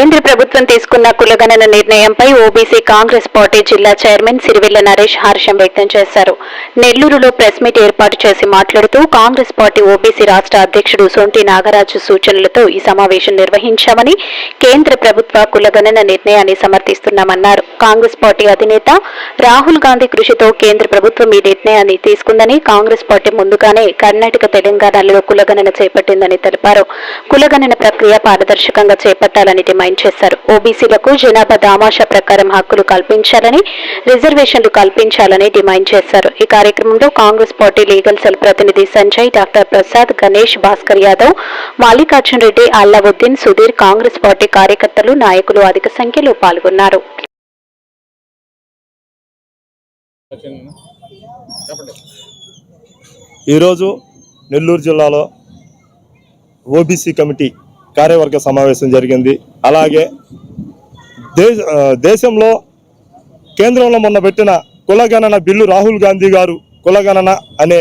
కేంద్ర ప్రభుత్వం తీసుకున్న కులగణన నిర్ణయంపై ఓబీసీ కాంగ్రెస్ పార్టీ జిల్లా చైర్మన్ సిరివెల్ల నరేష్ హర్షం వ్యక్తం చేశారు. నెల్లూరులో ప్రెస్ మీట్ ఏర్పాటు చేసి మాట్లాడుతూ కాంగ్రెస్ పార్టీ ఓబీసీ రాష్ట్ర అధ్యక్షుడు సొంటి నాగరాజు సూచనలతో ఈ సమావేశం నిర్వహించామని కేంద్ర ప్రభుత్వ కులగణన నిర్ణయాన్ని సమర్థిస్తున్నామన్నారు. కాంగ్రెస్ పార్టీ అధినేత రాహుల్ గాంధీ కృషితో కేంద్ర ప్రభుత్వం ఈ నిర్ణయాన్ని తీసుకుందని కాంగ్రెస్ పార్టీ ముందుగానే కర్ణాటక తెలంగాణలో కులగణన చేపట్టిందని తెలిపారు. కులగణన ప్రక్రియ పారదర్శకంగా చేపట్టాలని డిమాండ్ చేశారు. ఓబీసీలకు జనాభా దామాషా ప్రకారం హక్కులు కల్పించాలని రిజర్వేషన్లు కల్పించాలని డిమాండ్ చేశారు. ఈ కార్యక్రమంలో కాంగ్రెస్ పార్టీ లీగల్ సెల్ ప్రతినిధి Sanjay doctor Prasad Ganesh Bhaskar Yadav Mallikarjun Reddy Allauddin Sudhir Congress party కార్యకర్తలు నాయకులు అధిక సంఖ్యలో పాల్గొన్నారు. ఈరోజు నెల్లూరు జిల్లాలో ఓబీసీ కమిటీ కార్యవర్గ సమావేశం జరిగింది. అలాగే దేశ దేశంలో కేంద్రంలో మొన్న పెట్టిన కులగణన బిల్లు రాహుల్ గాంధీ గారు కులగణన అనే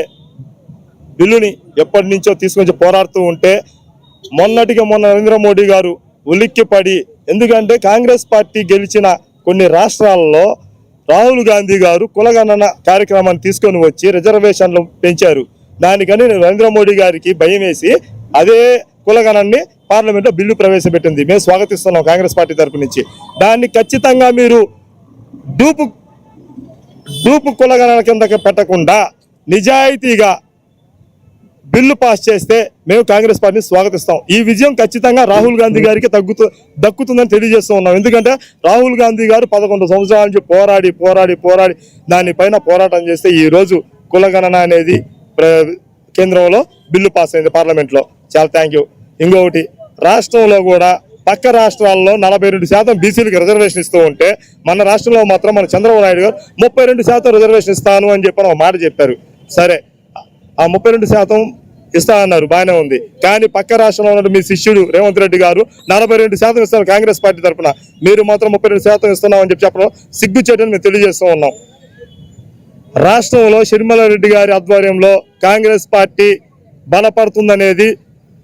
బిల్లుని ఎప్పటి నుంచో తీసుకొచ్చి పోరాడుతూ ఉంటే మొన్నటికి మొన్న నరేంద్ర మోడీ గారు ఉలిక్కిపడి ఎందుకంటే కాంగ్రెస్ పార్టీ గెలిచిన కొన్ని రాష్ట్రాల్లో రాహుల్ గాంధీ గారు కులగణన కార్యక్రమాన్ని తీసుకొని వచ్చి రిజర్వేషన్లు పెంచారు. దానికని నరేంద్ర మోడీ గారికి భయం వేసి అదే కులగణాన్ని పార్లమెంట్లో బిల్లు ప్రవేశపెట్టింది. మేము స్వాగతిస్తున్నాం కాంగ్రెస్ పార్టీ తరపు నుంచి. దాన్ని ఖచ్చితంగా మీరు డూపు డూపు కులగణన కిందకి పెట్టకుండా నిజాయితీగా బిల్లు పాస్ చేస్తే మేము కాంగ్రెస్ పార్టీని స్వాగతిస్తాం. ఈ విజయం ఖచ్చితంగా రాహుల్ గాంధీ గారికి తగ్గుతూ దక్కుతుందని తెలియజేస్తూ ఉన్నాం. ఎందుకంటే రాహుల్ గాంధీ గారు పదకొండు సంవత్సరాల నుంచి పోరాడి పోరాడి పోరాడి దానిపైన పోరాటం చేస్తే ఈరోజు కులగణన అనేది ప్ర- కేంద్రంలో బిల్లు పాస్ అయింది పార్లమెంట్లో. చాలా థ్యాంక్ యూ. ఇంకొకటి రాష్ట్రంలో కూడా పక్క రాష్ట్రాల్లో నలభై రెండు శాతం బీసీలకు రిజర్వేషన్ ఇస్తూ ఉంటే మన రాష్ట్రంలో మాత్రం మన చంద్రబాబు నాయుడు గారు ముప్పై రెండు శాతం రిజర్వేషన్ ఇస్తాను అని చెప్పి ఒక మాట చెప్పారు. సరే ఆ ముప్పై రెండు శాతం ఇస్తా అన్నారు బాగానే ఉంది. కానీ పక్క రాష్ట్రంలో ఉన్న మీ శిష్యుడు రేవంత్ రెడ్డి గారు నలభై రెండు శాతం ఇస్తారు కాంగ్రెస్ పార్టీ తరఫున మీరు మాత్రం ముప్పై రెండు శాతం ఇస్తున్నాం అని చెప్పి చెప్పడం సిగ్గు చేయడం మేము తెలియజేస్తూ ఉన్నాం. రాష్ట్రంలో షర్మిల రెడ్డి గారి ఆధ్వర్యంలో కాంగ్రెస్ పార్టీ బలపడుతుందనేది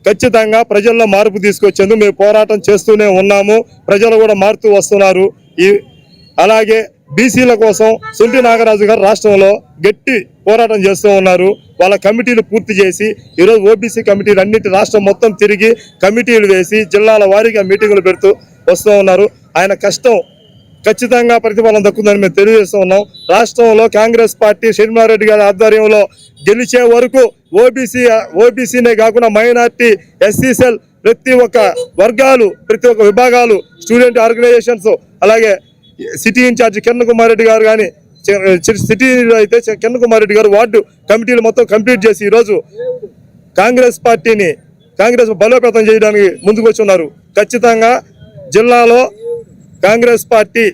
ఖచ్చితంగా ప్రజల్లో మార్పు తీసుకొచ్చేందుకు మేము పోరాటం చేస్తూనే ఉన్నాము. ప్రజలు కూడా మారుతూ వస్తున్నారు. ఈ అలాగే బీసీల కోసం సుంటి నాగరాజు గారు రాష్ట్రంలో గట్టి పోరాటం చేస్తూ ఉన్నారు. వాళ్ళ కమిటీలు పూర్తి చేసి ఈరోజు ఓబీసీ కమిటీలు అన్నిటి రాష్ట్రం మొత్తం తిరిగి కమిటీలు వేసి జిల్లాల వారీగా మీటింగులు పెడుతూ వస్తూ ఉన్నారు. ఆయన కష్టం ఖచ్చితంగా ప్రతిఫలం దక్కుందని మేము తెలియజేస్తూ ఉన్నాం. రాష్ట్రంలో కాంగ్రెస్ పార్టీ షర్మారెడ్డి గారి ఆధ్వర్యంలో గెలిచే వరకు ఓబీసీ ఓబీసీనే కాకుండా మైనార్టీ ఎస్సీసెల్ ప్రతి ఒక్క వర్గాలు ప్రతి ఒక్క విభాగాలు స్టూడెంట్ ఆర్గనైజేషన్స్ అలాగే సిటీ ఇన్ఛార్జ్ కిరణ్ కుమార్ రెడ్డి గారు కానీ సిటీ అయితే కిరణ్ కుమార్ రెడ్డి గారు వార్డు కమిటీలు మొత్తం కంప్లీట్ చేసి ఈరోజు కాంగ్రెస్ పార్టీని కాంగ్రెస్ బలోపేతం చేయడానికి ముందుకు వచ్చి ఉన్నారు ఖచ్చితంగా జిల్లాలో కాంగ్రెస్ పార్టీ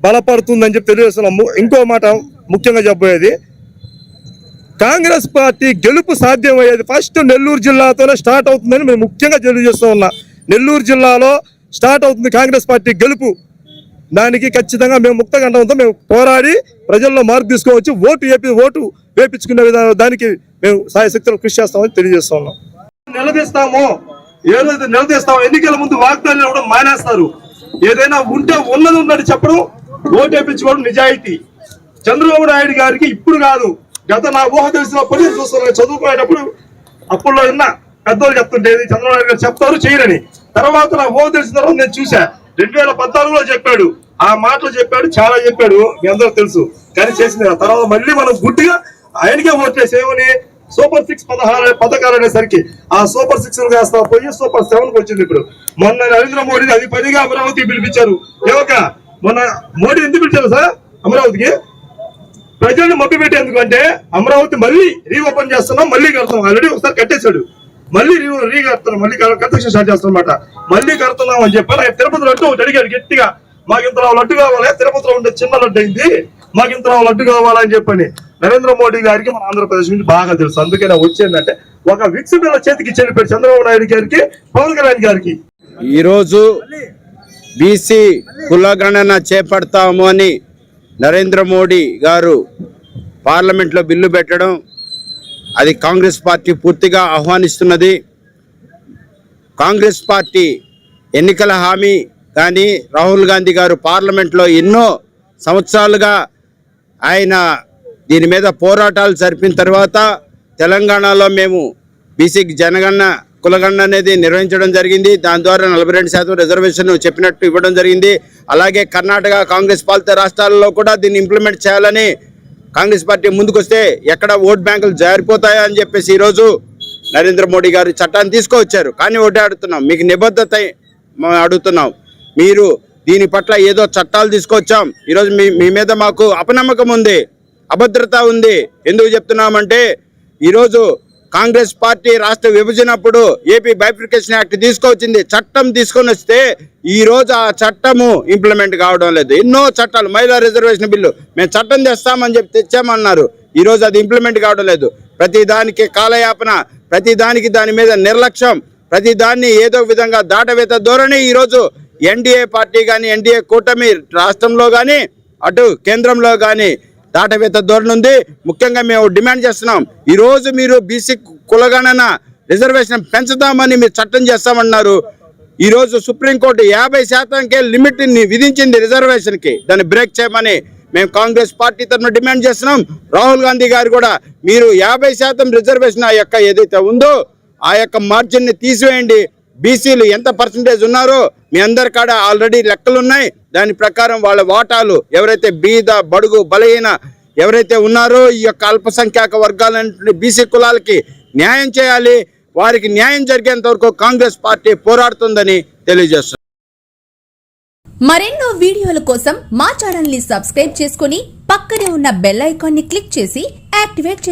బలపడుతుందని చెప్పి తెలియజేస్తున్నాము ఇంకో మాట ముఖ్యంగా చెప్పబోయేది కాంగ్రెస్ పార్టీ గెలుపు సాధ్యమయ్యేది ఫస్ట్ నెల్లూరు జిల్లాతోనే స్టార్ట్ అవుతుందని మేము ముఖ్యంగా తెలియజేస్తూ ఉన్నా. నెల్లూరు జిల్లాలో స్టార్ట్ అవుతుంది కాంగ్రెస్ పార్టీ గెలుపు. దానికి ఖచ్చితంగా మేము ముక్త గంటంతో మేము పోరాడి ప్రజల్లో మార్పు తీసుకోవచ్చు. ఓటు వేపి ఓటు వేపించుకునే విధానం దానికి మేము సాయశక్తులు కృషి చేస్తామని తెలియజేస్తా ఉన్నాం. నిలదీస్తాము. ఏదైతే నిలదీస్తామో? ఎన్నికల ముందు వాగ్దానాలు ఇవ్వడం మానేస్తారు. ఏదైనా ఉంటే ఉన్నది ఉన్నది చెప్పడం ఓటు వేపించుకోవడం నిజాయితీ. చంద్రబాబు నాయుడు గారికి ఇప్పుడు కాదు. గత నా ఊహ తెలిసినప్పుడు నేను చూస్తున్నాను చదువుకునేటప్పుడు అప్పుల్లో ఉన్న పెద్దోళ్ళు చెప్తుండేది చంద్రబాబు గారు చెప్తారు చేయరని. తర్వాత నా ఊహ తెలిసిన తర్వాత నేను చూసా రెండు వేల పద్నాలుగులో చెప్పాడు. ఆ మాటలు చెప్పాడు చాలా చెప్పాడు. మీ అందరూ తెలుసు. కానీ చేసింది తర్వాత మళ్ళీ మనం గుడ్డిగా ఆయనకే ఓట్లేసి ఏమని సూపర్ సిక్స్ పదహారు పథకాలు అనేసరికి ఆ సూపర్ సిక్స్ వేస్తా పోయి సూపర్ సెవెన్కి వచ్చింది ఇప్పుడు. మొన్న నరేంద్ర మోడీ అది పనిగా అమరావతి పిలిపించారు. ఏమక మొన్న మోడీ ఎందుకు పిలిచారు సార్? అమరావతికి? ప్రజలను మభ్య పెట్టేందుకు అంటే అమరావతి మళ్ళీ రీఓపెన్ చేస్తున్నాం మళ్ళీ కడుతున్నాం. ఆల్రెడీ ఒకసారి కట్టేశాడు. మళ్ళీ రీ రీ కడుతున్నాం మళ్ళీ కన్స్ట్రక్షన్ స్టార్ట్ చేస్తున్నమాట మళ్ళీ కడుతున్నాం అని చెప్పి అలాగే తిరుపతిలో లడ్డు ఒకటి అడిగాడు గట్టిగా. మాకు ఇంత లడ్డు కావాలి? తిరుపతిలో ఉండే చిన్న లడ్డు అయింది. మాకు ఇంత లడ్డు కావాలని చెప్పని నరేంద్ర మోడీ గారికి మన ఆంధ్రప్రదేశ్ నుంచి బాగా తెలుసు. అందుకే వచ్చిందంటే వచ్చేందంటే ఒక విక్స్ చేతికి చెల్లిపోయాడు చంద్రబాబు నాయుడు గారికి పవన్ కళ్యాణ్ గారికి. ఈరోజు బీసీ కులగణన చేపడతాము అని నరేంద్ర మోడీ గారు పార్లమెంట్లో బిల్లు పెట్టడం అది కాంగ్రెస్ పార్టీ పూర్తిగా ఆహ్వానిస్తున్నది. కాంగ్రెస్ పార్టీ ఎన్నికల హామీ కానీ రాహుల్ గాంధీ గారు పార్లమెంట్లో ఎన్నో సంవత్సరాలుగా ఆయన దీని మీద పోరాటాలు జరిపిన తర్వాత తెలంగాణలో మేము బీసీ జనగణన కులగణన అనేది నిర్వహించడం జరిగింది. దాని ద్వారా నలభై రెండు శాతం రిజర్వేషన్ చెప్పినట్టు ఇవ్వడం జరిగింది. అలాగే కర్ణాటక కాంగ్రెస్ పాలిత రాష్ట్రాల్లో కూడా దీన్ని ఇంప్లిమెంట్ చేయాలని కాంగ్రెస్ పార్టీ ముందుకొస్తే ఎక్కడ ఓట్ బ్యాంకులు జారిపోతాయా అని చెప్పేసి ఈరోజు నరేంద్ర మోడీ గారు చట్టాన్ని తీసుకువచ్చారు. కానీ ఒకటే అడుగుతున్నాం మీకు నిబద్ధత మేము అడుగుతున్నాం. మీరు దీని పట్ల ఏదో చట్టాలు తీసుకొచ్చాం. ఈరోజు మీ మీ మీద మాకు అపనమ్మకం ఉంది అభద్రత ఉంది. ఎందుకు చెప్తున్నామంటే ఈరోజు కాంగ్రెస్ పార్టీ రాష్ట్ర విభజనప్పుడు ఏపీ బైఫికేషన్ యాక్ట్ తీసుకొచ్చింది. చట్టం తీసుకొని వస్తే ఈ రోజు ఆ చట్టము ఇంప్లిమెంట్ కావడం లేదు. ఎన్నో చట్టాలు మహిళా రిజర్వేషన్ బిల్లు. మేము చట్టం తెస్తామని చెప్పి తెచ్చామన్నారు. ఈ రోజు అది ఇంప్లిమెంట్ కావడం లేదు. ప్రతి దానికి కాలయాపన ప్రతి దానికి దాని మీద నిర్లక్ష్యం ప్రతి దాన్ని ఏదో విధంగా దాటవేత ధోరణి ఈరోజు ఎన్డీఏ పార్టీ కానీ ఎన్డీఏ కూటమి రాష్ట్రంలో కానీ అటు కేంద్రంలో కానీ దాటవేత ధోరణి ఉంది. ముఖ్యంగా మేము డిమాండ్ చేస్తున్నాం. ఈరోజు మీరు బీసీ కులగణన రిజర్వేషన్ పెంచుదామని మీరు చట్టం చేస్తామన్నారు. ఈరోజు సుప్రీంకోర్టు యాభై శాతంకే లిమిట్ని విధించింది రిజర్వేషన్కి. దాన్ని బ్రేక్ చేయమని మేము కాంగ్రెస్ పార్టీ తరఫున డిమాండ్ చేస్తున్నాం. రాహుల్ గాంధీ గారు కూడా మీరు యాభై శాతం రిజర్వేషన్ ఆ యొక్క ఏదైతే ఉందో ఆ యొక్క మార్జిన్ని తీసివేయండి. బీసీలు ఎంత పర్సంటేజ్ ఉన్నారో మీ అందరి కాడ ఆల్రెడీ లెక్కలు ఉన్నాయి దాని ప్రకారం వాళ్ళ వాటాలు ఎవరైతే బీద బడుగు బలహీన ఎవరైతే ఉన్నారో ఈ యొక్క అల్పసంఖ్యాక వర్గాల బీసీ కులాలకి న్యాయం చేయాలి. వారికి న్యాయం జరిగేంత వరకు కాంగ్రెస్ పార్టీ పోరాడుతుందని తెలియజేస్తుంది మరెన్నో వీడియోల కోసం మా ఛానల్ని సబ్స్క్రైబ్ చేసుకుని పక్కనే ఉన్న బెల్ ఐకాన్ని క్లిక్ చేసి యాక్టివేట్ చేసుకోండి